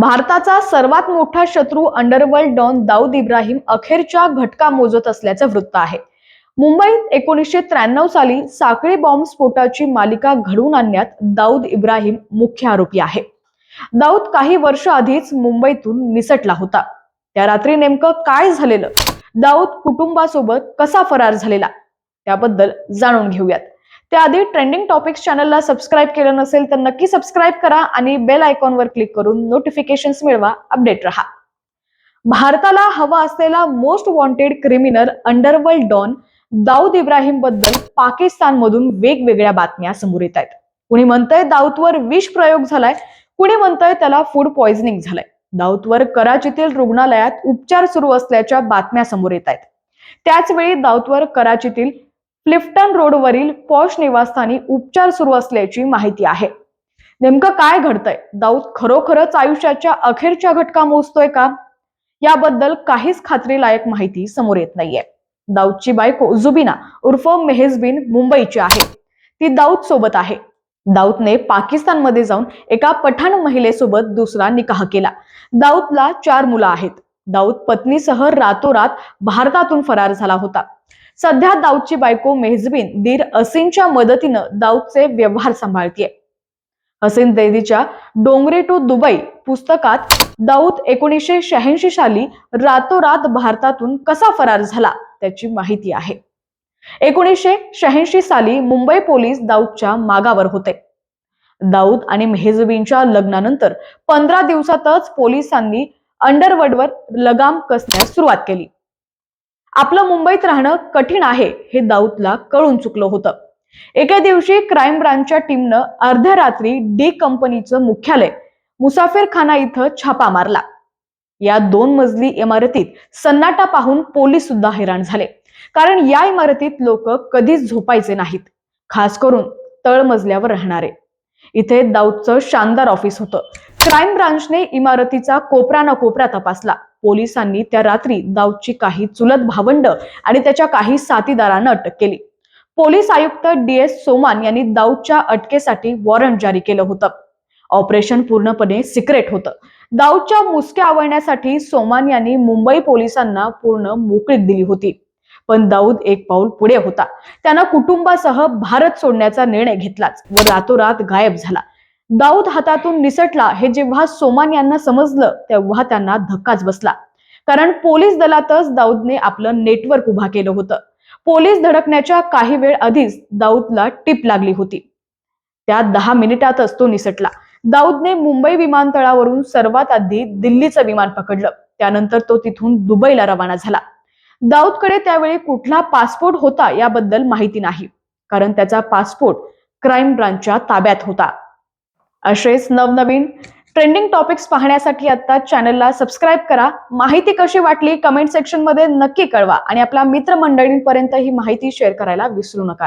भारताचा सर्वात मोठा शत्रू अंडरवर्ल्ड डॉन दाऊद इब्राहिम अखेरच्या घटका मोजत असल्याचं वृत्त आहे. मुंबईत एकोणीसशे त्र्याण्णव साली साखळी बॉम्ब स्फोटाची मालिका घडवून आणण्यात दाऊद इब्राहिम मुख्य आरोपी आहे. दाऊद काही वर्ष आधीच मुंबईतून निसटला होता. त्या रात्री नेमकं काय झालेलं? दाऊद कुटुंबासोबत कसा फरार झालेला? त्याबद्दल जाणून घेऊयात. त्याआधी ट्रेंडिंग टॉपिक्स चॅनलला सबस्क्राईब केलं नसेल तर नक्की सबस्क्राईब करा आणि बेल आयकॉनवर क्लिक करून नोटिफिकेशन मिळवा. अपडेट रहा. भारताला हवा असलेला most wanted criminal underworld don Dawood इब्राहिमबद्दल पाकिस्तानमधून वेगवेगळ्या बातम्या समोर येत आहेत. कुणी म्हणतंय दाऊदवर विष प्रयोग झालाय कुणी म्हणतंय त्याला फूड पॉइझनिंग झालंय. दाऊदवर कराचीतील रुग्णालयात उपचार सुरू असल्याच्या बातम्या समोर येत आहेत. त्याच वेळी दाऊदवर कराचीतील क्लिफ्टन रोडवरील पॉश निवासस्थानी उपचार सुरू असल्याची माहिती आहे. नेमकं काय घडतंय? दाऊद खरोखरच आयुष्याच्या अखेरच्या घटका मोजतोय का? याबद्दल काहीच खात्रीलायक माहिती समोर येत नाहीये. दाऊदची बायको जुबिना उर्फ मेहेजबिन मुंबईची आहे. ती दाऊद सोबत आहे. दाऊदने पाकिस्तानमध्ये जाऊन एका पठाण महिलेसोबत दुसरा निकाह केला. दाऊदला चार मुलं आहेत. दाऊद पत्नीसह रातोरात भारतातून फरार झाला होता. सध्या दाऊदची बायको मेहजबीन दीर असीनच्या मदतीनं दाऊदचे व्यवहार सांभाळतीये. हसीन दैदीच्या डोंगरे टू दुबई पुस्तकात दाऊद एकोणीसशे शहाऐंशी साली रातोरात भारतातून कसा फरार झाला त्याची माहिती आहे. एकोणीसशे शहाऐंशी साली मुंबई पोलीस दाऊदच्या मागावर होते. दाऊद आणि मेहजबीनच्या लग्नानंतर पंधरा दिवसातच पोलिसांनी अंडरवर्डवर लगाम कसण्यास सुरुवात केली. आपलं मुंबईत राहणं कठीण आहे हे दाऊदला कळून चुकलं होतं. एके दिवशी क्राईम ब्रांचच्या टीमनं अर्ध्या रात्री डी कंपनीचं मुख्यालय मुसाफिरखाना इथं छापा मारला. या दोन मजली इमारतीत सन्नाटा पाहून पोलीस सुद्धा हैराण झाले. कारण या इमारतीत लोक कधीच झोपायचे नाहीत. खास करून तळमजल्यावर राहणारे. इथे दाऊदचं शानदार ऑफिस होतं. क्राईम ब्रांचने इमारतीचा कोपरा न कोपरा तपासला. पोलिसांनी त्या रात्री दाऊदची काही चुलत भावंड आणि त्याच्या काही साथीदारांना अटक केली. पोलीस आयुक्त डी एस सोमान यांनी दाऊदच्या अटकेसाठी वॉरंट जारी केलं होतं. ऑपरेशन पूर्णपणे सिक्रेट होतं. दाऊदच्या मुसक्या आवळण्यासाठी सोमान यांनी मुंबई पोलिसांना पूर्ण मोकळीक दिली होती. पण दाऊद एक पाऊल पुढे होता. त्यानं कुटुंबासह भारत सोडण्याचा निर्णय घेतलाच व रातोरात गायब झाला. दाऊद हातातून निसटला हे जेव्हा सोमान यांना समजलं तेव्हा त्यांना धक्काच बसला. कारण पोलीस दलातच दाऊदने आपलं नेटवर्क उभा केलं होतं. पोलीस धडकण्याच्या काही वेळ आधीच दाऊदला टीप लागली होती. त्या दहा मिनिटातच तो निसटला. दाऊदने मुंबई विमानतळावरून सर्वात आधी दिल्लीचं विमान पकडलं. त्यानंतर तो तिथून दुबईला रवाना झाला. दाऊदकडे त्यावेळी कुठला पासपोर्ट होता याबद्दल माहिती नाही. कारण त्याचा पासपोर्ट क्राईम ब्रांचच्या ताब्यात होता. असेच नवनवीन ट्रेंडिंग टॉपिक्स पाहण्यासाठी आता चॅनलला सबस्क्राईब करा. माहिती कशी वाटली कमेंट सेक्शनमध्ये नक्की कळवा. आणि आपल्या मित्रमंडळींपर्यंत ही माहिती शेअर करायला विसरू नका